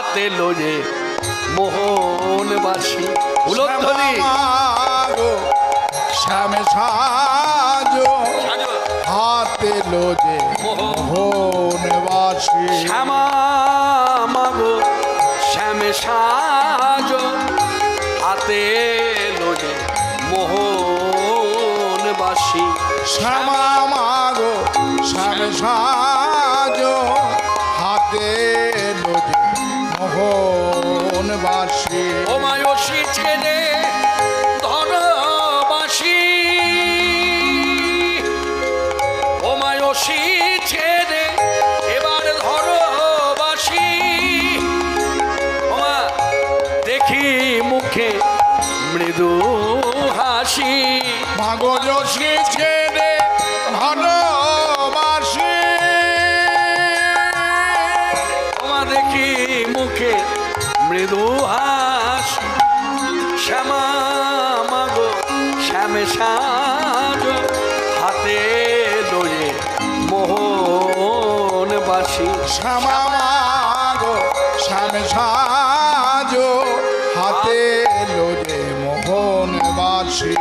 হাতে লোজে মোহনবাসী। উলধ্বনি শ্যামাগো, শ্যামে সাজো সাজো। হাতে লোজে মোহনবাসী। শ্যামা মাগো শ্যামে সাজ হাতে লোজে মোহনবাসী। শ্যামা মাগো শ্যামে সাজো মোহনবাসী ওমায়সী ছেলে ধরবাসী ওমায়সী ছেলে এবার ধরবাসী ওমা দেখি মুখে মৃদু হাসি। মাগো যশী মৃদু হাসি শ্যামা মাগো শ্যামে সাজ। হাতে দোয়ে মোহনবাসী শ্যামা মাগো শ্যামে সাজো। হাতে লোজে মোহনবাসী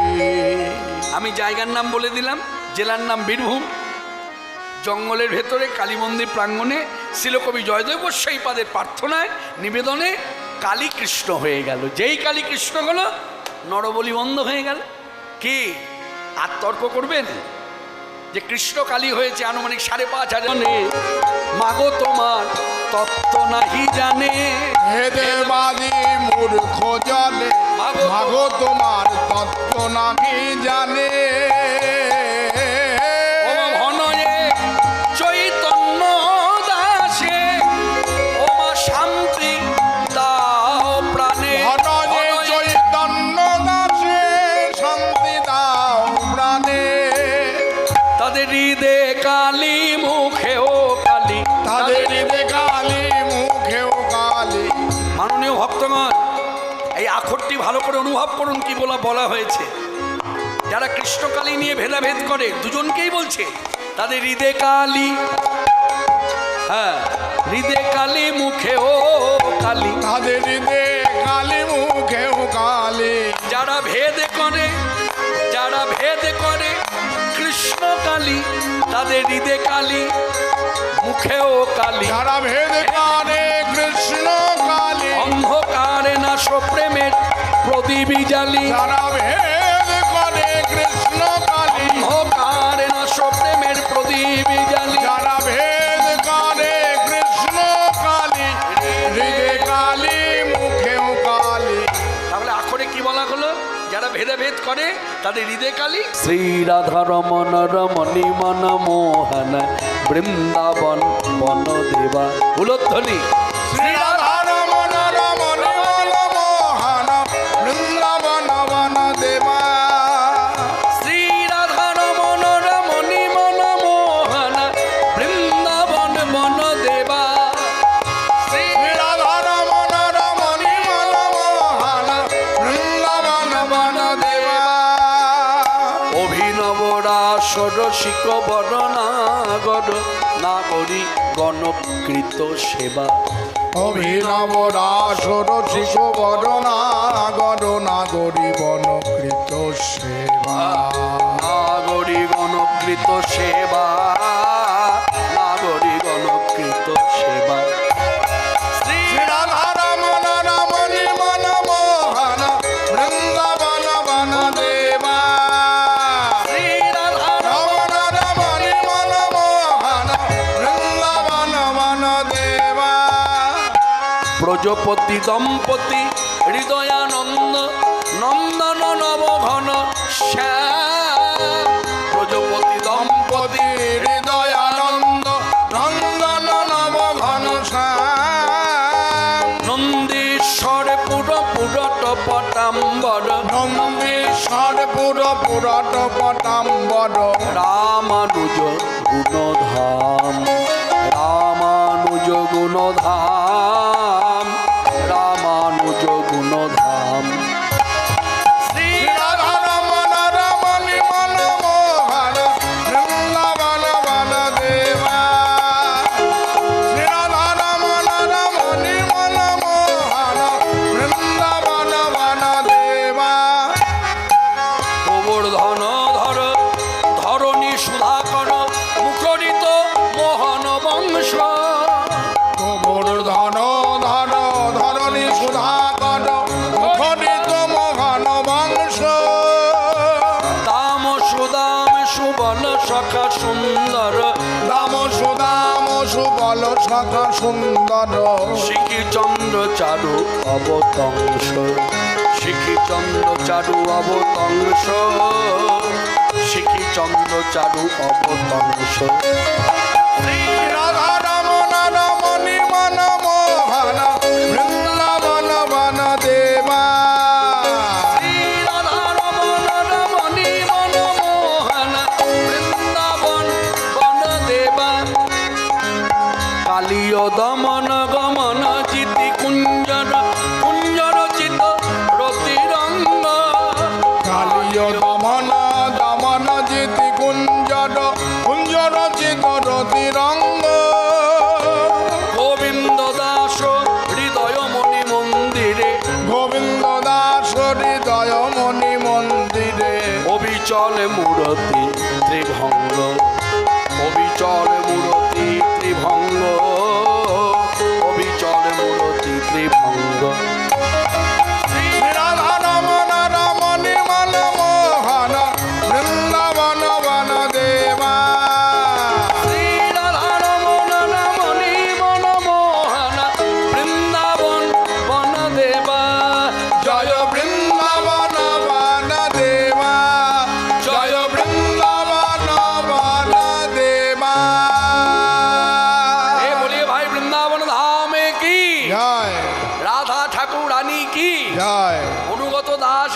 আমি জায়গার নাম বলে দিলাম জেলার নাম বীরভূম। জঙ্গলের ভেতরে কালী মন্দির প্রাঙ্গণে শিলকবি জয়দেব সেই পাদের প্রার্থনায় নিবেদনে কালী কৃষ্ণ হয়ে গেল। যেই কালী কৃষ্ণ হলো নরবলি বন্ধ হয়ে গেল। কি? আর তর্ক করবেন? যে কৃষ্ণ কালী হয়েছে আনুমানিক সাড়ে পাঁচ হাজার মাগো তোমার তত্ত্ব নাহি জানে। হেদে বাদি মূর্খ জলে মাগো তোমার তত্ত্ব নাহি জানে। অনুভব করুন কি বলা বলা হয়েছে। যারা কৃষ্ণকালী নিয়ে ভেদাভেদ করে দুজনকেই বলছে তাদের হৃদে কালী। হ্যাঁ হৃদে কালী মুখে ও কালী। তাদের হৃদে কালী মুখেও কালী। যারা ভেদ করে যারা ভেদ করে কৃষ্ণ কালী তাদের হৃদে কালী মুখে ও কালী। যারা ভেদ করে কৃষ্ণ কালী অন্ধকারে না প্রেমের প্রদীপ জালি। যারা ভেদ করে কৃষ্ণ কালী। অন্ধকারে না প্রেমের প্রদীপ জালি। যারা ভেদ করে কৃষ্ণ কালী। হৃদে কালী মুখেও কালী। তাহলে আখরে কি বলা হলো? যারা ভেদাভেদ করে তাদের হৃদয় কালী। শ্রী রাধা রমন রমণী মন মোহন বৃন্দাবন বন দেবা উলোধ্বনি শ্রী রাধা সেবা। অভিনব রাসর শিশু বরণা গর নাগরী বনকৃত সেবা। নাগরী গণকৃত সেবা। প্রজাপতি দম্পতি হৃদয়ানন্দ নন্দন নবঘন শ্যাম। প্রজাপতি দম্পতি হৃদয়ানন্দ নন্দন নব ঘন শ্যাম। নন্দীশ্বর পুর পুরট পটাম্বর নন্দীশ্বর পুর পুরট পটাম্বর রামানুজ গুণধাম। রামানুজ গুণধাম। সুন্দর। দাম সুদাম সুবল সখা সুন্দর। শিখি চন্দ্র চারু অবতংশ শিখি চন্দ্র চারু অবতংশ শিখি চন্দ্র চারু অবতংশ น้อง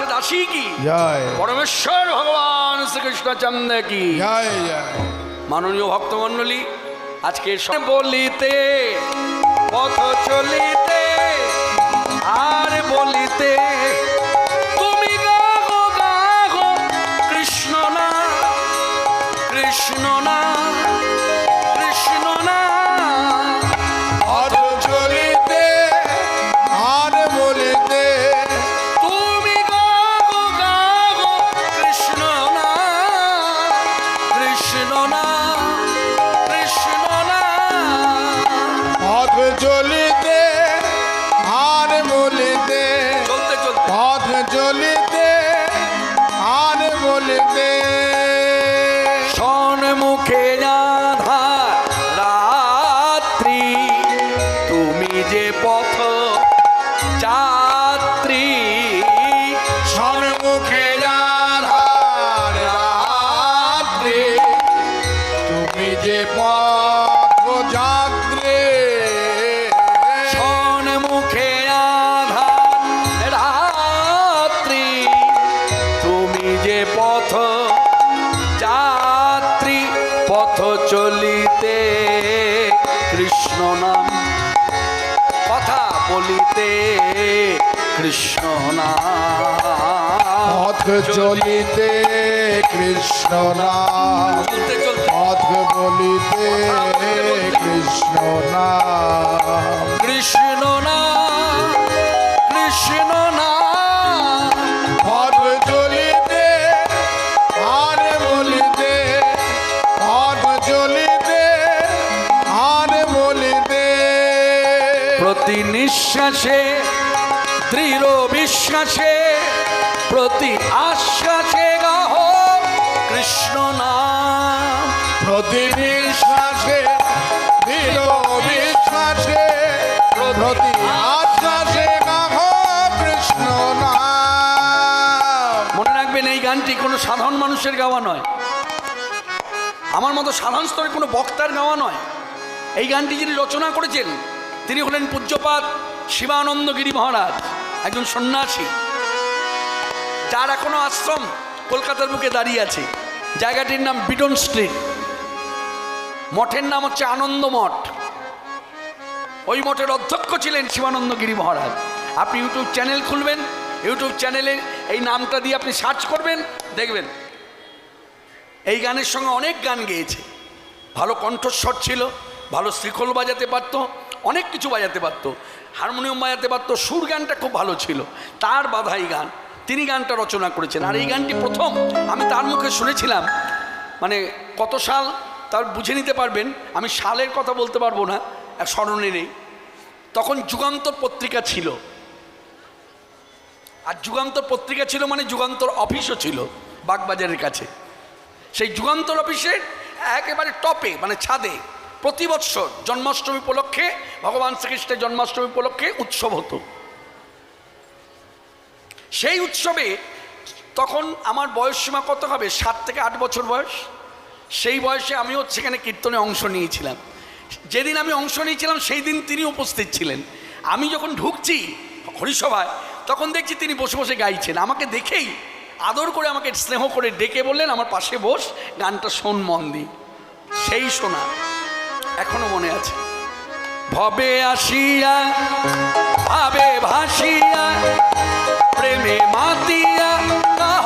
দাস দাসী কি পরমেশ্বর ভগবান শ্রীকৃষ্ণচন্দ্র কি? জয় জয়। মাননীয় ভক্তমণ্ডলী আজকে বলিতে পথ চলিতে আর বলিতে বলিতে কৃষ্ণ পথ চলিতে কৃষ্ণ পথ বলিতে কৃষ্ণ নাম নিঃশ্বাসে দৃঢ় বিশ্বাসে, প্রতি আশ্বাসে গাহ কৃষ্ণ নাম। প্রতি বিশ্বাসে দৃঢ় বিশ্বাসে, প্রতি আশ্বাসে গাহ কৃষ্ণ নাম। মনে রাখবেন, এই গানটি কোনো সাধারণ মানুষের গাওয়া নয়। আমার মতো সাধারণ স্তরে কোনো বক্তার গাওয়া নয়। এই গানটি যিনি রচনা করেছেন, তিনি হলেন পূজ্যপাত শিবানন্দ গিরি মহারাজ, একজন সন্ন্যাসী, যার এখনও আশ্রম কলকাতার বুকে দাঁড়িয়ে আছে। জায়গাটির নাম বিটন স্ট্রিট। মঠের নাম হচ্ছে আনন্দ মঠ। ওই মঠের অধ্যক্ষ ছিলেন শিবানন্দ গিরি মহারাজ। আপনি ইউটিউব চ্যানেল খুলবেন, ইউটিউব চ্যানেলে এই নামটা দিয়ে আপনি সার্চ করবেন, দেখবেন। এই গানের সঙ্গে অনেক গান গেয়েছে। ভালো কণ্ঠস্বর ছিল ভালো শ্রীখোল বাজাতে পারতো অনেক কিছু বাজাতে পারতো। হারমোনিয়াম বাজাতে পারতো সুর গানটা খুব ভালো ছিল। তার বাধাই গান। তিনি গানটা রচনা করেছেন। আর এই গানটি প্রথম আমি তার মুখে শুনেছিলাম। মানে কত সাল তার বুঝে নিতে পারবেন আমি সালের কথা বলতে পারব না স্মরণে নেই। তখন যুগান্তর পত্রিকা ছিল। আর যুগান্তর পত্রিকা ছিল মানে যুগান্তর অফিসও ছিল বাগবাজারের কাছে। সেই যুগান্তর অফিসের একেবারে টপে মানে ছাদে প্রতি বৎসর জন্মাষ্টমী উপলক্ষে ভগবান শ্রীকৃষ্ণের জন্মাষ্টমী উপলক্ষে উৎসব হতো। সেই উৎসবে তখন আমার বয়স সীমা কত হবে? সাত থেকে আট বছর বয়স। সেই বয়সে আমিও সেখানে কীর্তনে অংশ নিয়েছিলাম। যেদিন আমি অংশ নিয়েছিলাম, সেই দিন তিনি উপস্থিত ছিলেন। আমি যখন ঢুকছি হরিসভায়, তখন দেখছি তিনি বসে বসে গাইছেন। আমাকে দেখেই আদর করে আমাকে স্নেহ করে ডেকে বললেন, আমার পাশে বস, গানটা শোন মন দি সেই শোনা। এখনও মনে আছে। ভবে আসিয়া, ভাবে ভাসিয়া, প্রেমে মাতিয়া, কাহ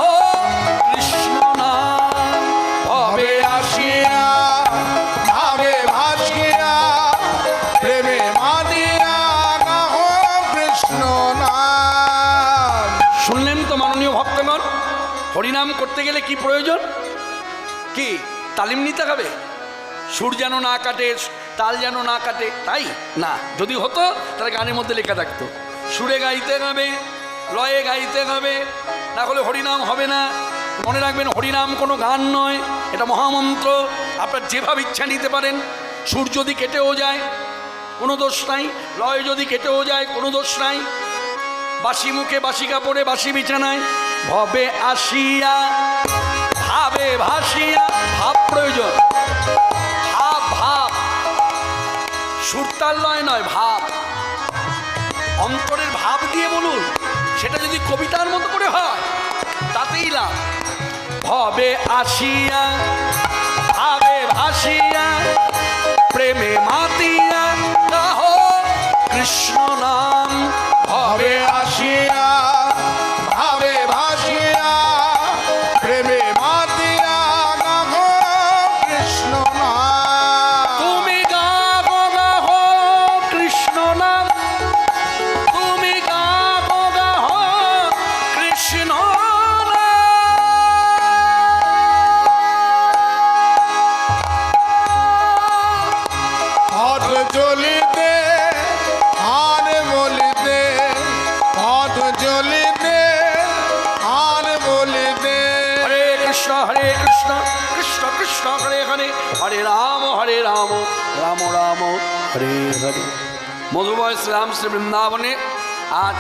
কৃষ্ণ ভবে ভাবে প্রেমে তো মাননীয় হরিনাম করতে গেলে কি প্রয়োজন? কি, তালিম নিতে হবে? সুর যেন না কাটে তাল যেন না কাটে তাই? না। যদি হতো তাহলে গানের মধ্যে লেখা থাকতো সুরে গাইতে হবে লয়ে গাইতে হবে না হলে হরিনাম হবে না। মনে রাখবেন হরিনাম কোনো গান নয় এটা মহামন্ত্র। আপনার যেভাবে ইচ্ছা নিতে পারেন সুর যদি কেটেও যায় কোনো দোষ নাই। লয় যদি কেটেও যায় কোনো দোষ নাই। বাসি মুখে বাসি কাপড়ে বাসি বিছানায় ভবে আসিয়া ভাবে ভাসিয়া ভাব প্রয়োজন। সুরতাল নয় নয়, ভাব। অন্তরের ভাব দিয়ে বলুন, সেটা যদি কবিতার মতো করে হয়, তাতেই লাভ। ভবে আসিয়া, ভাবে ভাসিয়া, প্রেমে মাতিয়া কৃষ্ণ নাম। মধুময় শ্রীরাম শ্রী বৃন্দাবনে আজ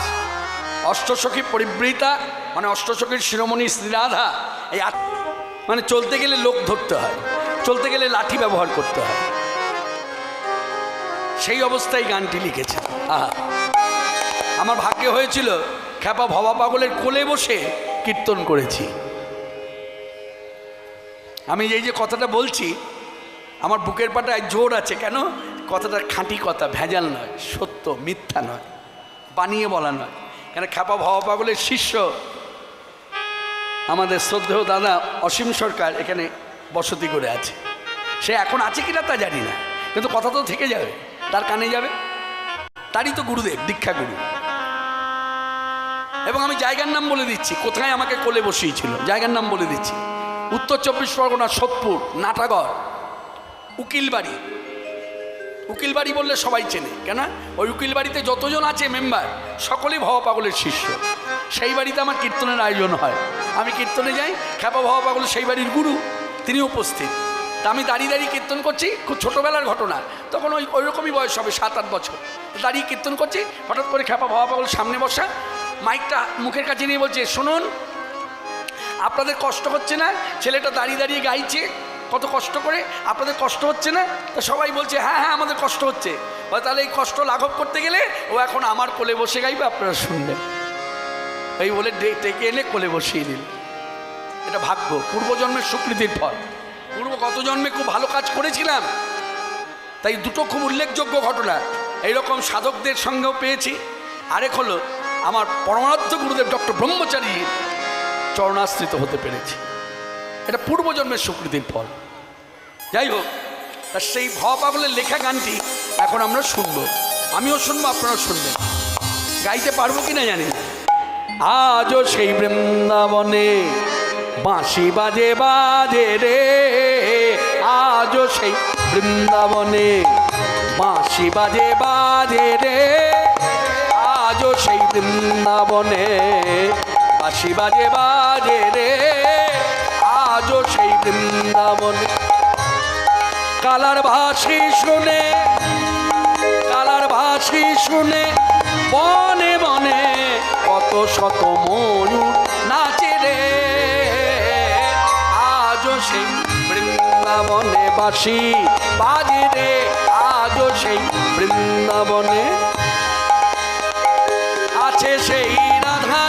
অষ্টসখী পরিবৃতা মানে অষ্টসখীর শিরোমণি শ্রীরাধা এই মানে চলতে গেলে লোক ধরতে হয়, চলতে গেলে লাঠি ব্যবহার করতে হয়। সেই অবস্থায় গানটি লিখেছে। আহা। আমার ভাগ্যে হয়েছিল, খ্যাপা ভবা পাগলের কোলে বসে কীর্তন করেছি। আমি এই যে কথাটা বলছি, আমার বুকের পাটায় জোর আছে, কেন? কথাটা খাঁটি কথা, ভেজাল নয়, সত্য, মিথ্যা নয়, বানিয়ে বলা নয়। কেন খ্যাপা ভবা পাগলের শিষ্য? আমাদের শ্রদ্ধেয় দাদা অসীম সরকার এখানে বসতি করে আছে। সে এখন আছে কিনা তা জানি না, কিন্তু কথা তো থেকে যাবে, তার কানে যাবে। তারই তো গুরুদেব দীক্ষা গুরু এবং আমি জায়গার নাম বলে দিচ্ছি, কোথায় আমাকে কোলে বসিয়েছিল, জায়গার নাম বলে দিচ্ছি। উত্তর চব্বিশ পরগনা, সোদপুর, নাটাগড়, উকিলবাড়ি। উকিলবাড়ি বললে সবাই চেনে, কেন? ওই উকিল বাড়িতে যতজন আছে মেম্বার সকলেই ভবা পাগলের শিষ্য। সেই বাড়িতে আমার কীর্তনের আয়োজন হয়। আমি কীর্তনে যাই, খ্যাপা ভবা পাগল সেই বাড়ির গুরু, তিনি উপস্থিত। তা আমি দাঁড়িয়ে দাঁড়িয়ে কীর্তন করছি, খুব ছোটোবেলার ঘটনা। তখন ওই ওই রকমই বয়স হবে, সাত, আট বছর। দাঁড়িয়ে কীর্তন করছি, হঠাৎ করে খ্যাপা ভবা পাগল সামনে বসা, মাইকটা মুখের কাছে নিয়ে বলছে, শুনুন, আপনাদের কষ্ট হচ্ছে না, ছেলেটা দাঁড়িয়ে দাঁড়িয়ে গাইছে কত কষ্ট করে আপনাদের কষ্ট হচ্ছে না? তো সবাই বলছে হ্যাঁ হ্যাঁ আমাদের কষ্ট হচ্ছে। বলে, তাহলে এই কষ্ট লাঘব করতে গেলে ও এখন আমার কোলে বসে গাইবে আপনারা শুনবেন। এই বলে ডেকে এনে কোলে বসিয়ে দিল। এটা ভাগ্য পূর্বজন্মের স্বীকৃতির ফল। পূর্ব গত জন্মে খুব ভালো কাজ করেছিলাম তাই দুটো খুব উল্লেখযোগ্য ঘটনা। এইরকম সাধকদের সঙ্গেও পেয়েছি। আরেক হলো আমার পরমার্থ গুরুদেব ডক্টর ব্রহ্মচারী চরণাশ্রিত হতে পেরেছি। এটা পূর্বজন্মের স্বীকৃতির ফল। যাই হোক, তা সেই ভ পাগলের লেখা গানটি এখন আমরা শুনব। আমিও শুনব, আপনারাও শুনবেন। গাইতে পারব কি না। জানি। আজও সেই বৃন্দাবনে বাঁশি বাজে বাজে রে। আজও সেই বৃন্দাবনে বাঁশি বাজে বাজে রে। আজও সেই বৃন্দাবনে বাঁশি বাজে বাজে রে। বৃন্দাবনে। কালার শুনে কালার শুনে, বনে কত শত ময়ূর নাচে রে। সেই বৃন্দাবনে বাসি বাজে রে, আজও সেই বৃন্দাবনে আছে সেই রাধা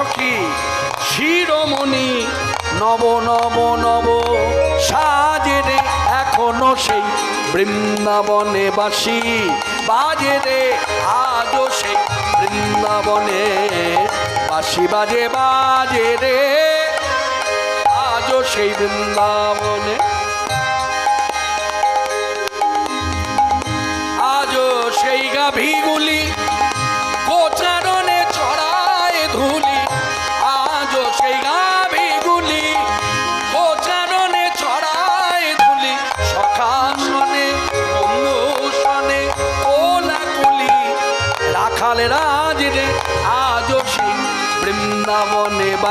সখী, শিরোমণি, নব নব নব, সাজে রে এখনও সেই বৃন্দাবনে বাসি। বাজে রে, আজও সেই বৃন্দাবনে বাসি। বাজে বাজে রে, আজও সেই বৃন্দাবনে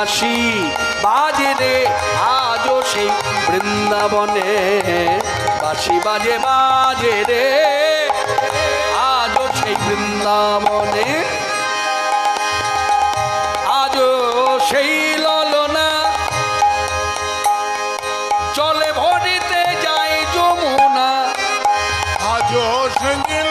বাসি বাজে রে, আজও সেই বৃন্দাবনে। বাসি বাজে বাজে রে, আজও সেই বৃন্দাবনে। আজও সেই ললনা। চলে ভরিতে যায় যমুনা। আজ সঙ্গে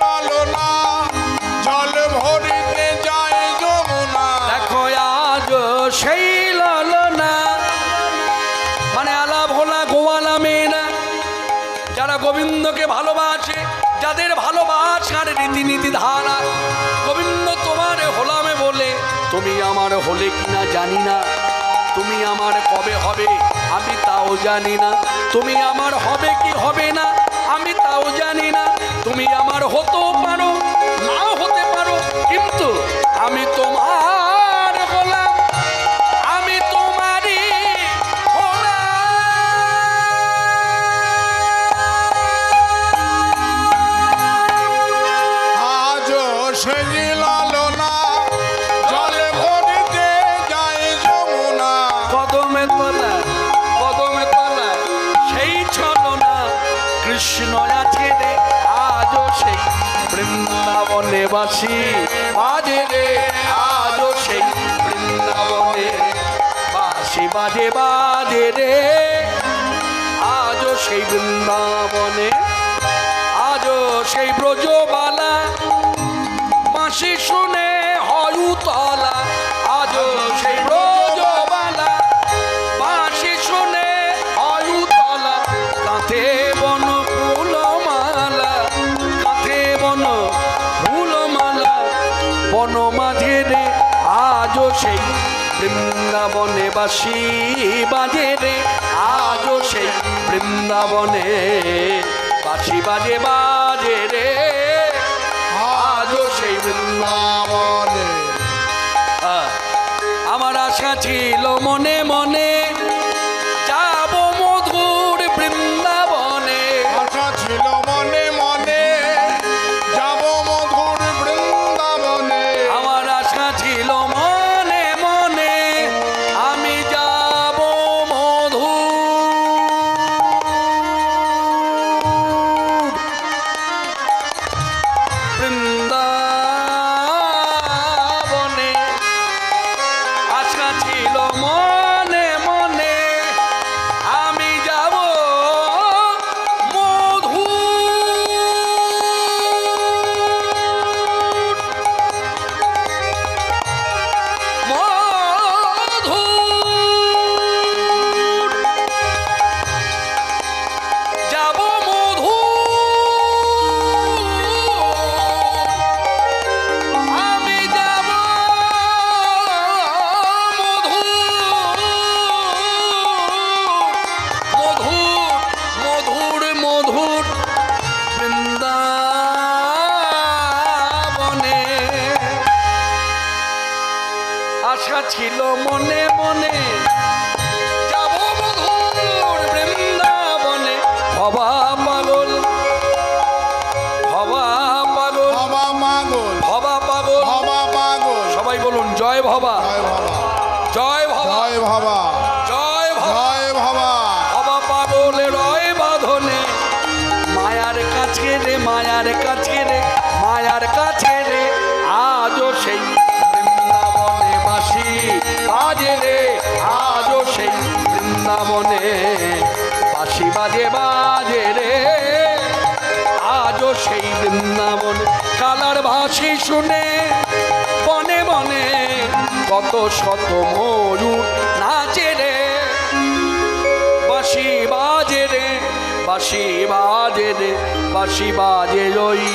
হলে কিনা জানি না। তুমি আমার কবে হবে, আমি তাও জানি না। তুমি আমার হবে কি হবে না, আমি তাও জানি না। তুমি আমার হতেও পারো, নাও হতে পারো, কিন্তু আমি তোমার বাসি বাজে রে আজও সেই বৃন্দাবনে বাসি বাজে বাজে রে। আজও সেই বৃন্দাবনে, আজও সেই ব্রজবালা আজও সেই বৃন্দাবনে বাসি বাজে রে, আজও সেই বৃন্দাবনে বাসি বাজে বাজে রে। আজও সেই বৃন্দাবনে। আমার আশা ছিল মনে মনে আশা ছিল মনে মনে। ভাসি শুনে বনে বনে কত শত ময়ূর নাচে রে। বাঁশি বাজে রে, বাঁশি বাজে রে, বাঁশি বাজে রই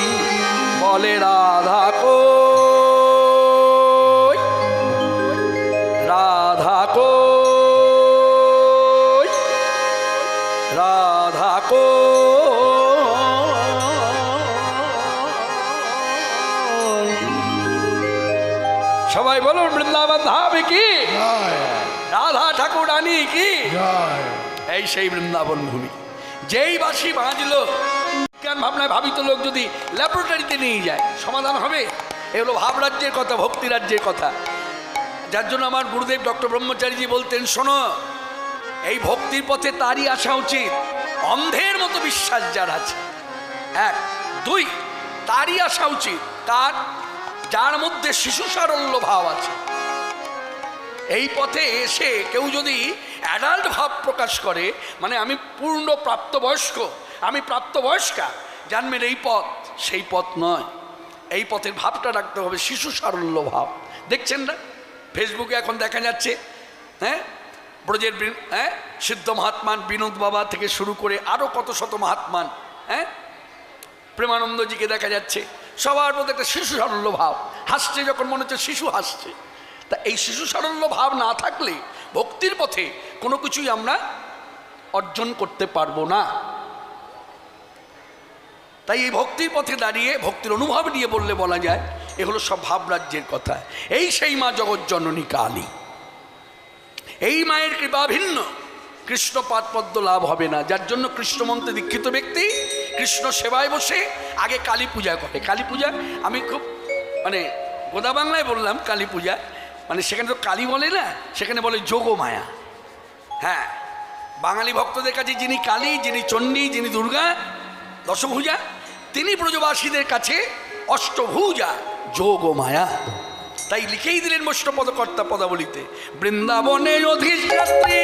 বলে রাধা কই। কি? এই সেই বৃন্দাবন ভূমি। যেই বাসি বাজলো জ্ঞান ভাবনায় ভাবিত লোক যদি ল্যাবরেটরিতে নিয়ে যায় সমাধান হবে? এগুলো কথা ভক্তি রাজ্যের কথা। যার জন্য আমার গুরুদেব ডক্টর ব্রহ্মচারীজি বলতেন শোনো এই ভক্তির পথে তারই আসা উচিত। অন্ধের মতো বিশ্বাস যার আছে। এক দুই তারই আসা উচিত। তার যার মধ্যে শিশু সারল্য ভাব আছে। এই পথে এসে কেউ যদি অ্যাডাল্ট ভাব প্রকাশ করে মানে আমি পূর্ণ প্রাপ্তবয়স্ক, আমি প্রাপ্তবয়স্কা জানবেন এই পথ সেই পথ নয়। এই পথের ভাবটা রাখতে হবে, শিশু সারল্য ভাব। দেখছেন না? ফেসবুকে এখন দেখা যাচ্ছে হ্যাঁ? ব্রজের হ্যাঁ? সিদ্ধ মহাত্মান, বিনোদ বাবা থেকে শুরু করে আরও কত শত মহাত্মান হ্যাঁ? প্রেমানন্দজিকে দেখা যাচ্ছে। সবার মধ্যে একটা শিশু সারল্য ভাব। হাসছে যখন মনে হচ্ছে শিশু হাসছে। তা এই শিশু সারল্য ভাব না থাকলে ভক্তির পথে কোনো কিছুই আমরা অর্জন করতে পারব না। তাই এই ভক্তির পথে দাঁড়িয়ে, ভক্তির অনুভব নিয়ে বললে বলা যায় এগুলো সব ভাবরাজ্যের কথা। এই সেই মা জগজ্জননী কালী। এই মায়ের কৃপা ভিন্ন। কৃষ্ণ পাদপদ্ম লাভ হবে না। যার জন্য কৃষ্ণমন্ত্রে দীক্ষিত ব্যক্তি কৃষ্ণ সেবায় বসে আগে কালী পূজা করে। কালী পূজা আমি খুব মানে গোদা বাংলায় বললাম কালী পূজা। মানে সেখানে তো কালী বলে না, সেখানে বলে যোগ মায়া। হ্যাঁ বাঙালি ভক্তদের কাছে যিনি কালী, যিনি চণ্ডী, যিনি দুর্গা, দশভূজা, তিনি ব্রজবাসীদের কাছে অষ্টভূজা, যোগ মায়া। তাই লিখেই দিলেন মষ্টপদ পদকর্তা পদাবলিতে, বৃন্দাবনে অধিষ্ঠাত্রী